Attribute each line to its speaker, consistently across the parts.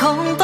Speaker 1: คงต้อง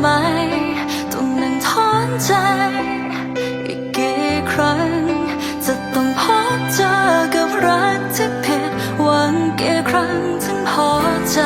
Speaker 1: ไหม ต้องนั่งทอนใจ อีกกี่ครั้ง จะต้องพบเจอกับรักที่ผิดหวังกี่ครั้งถึงพอใจ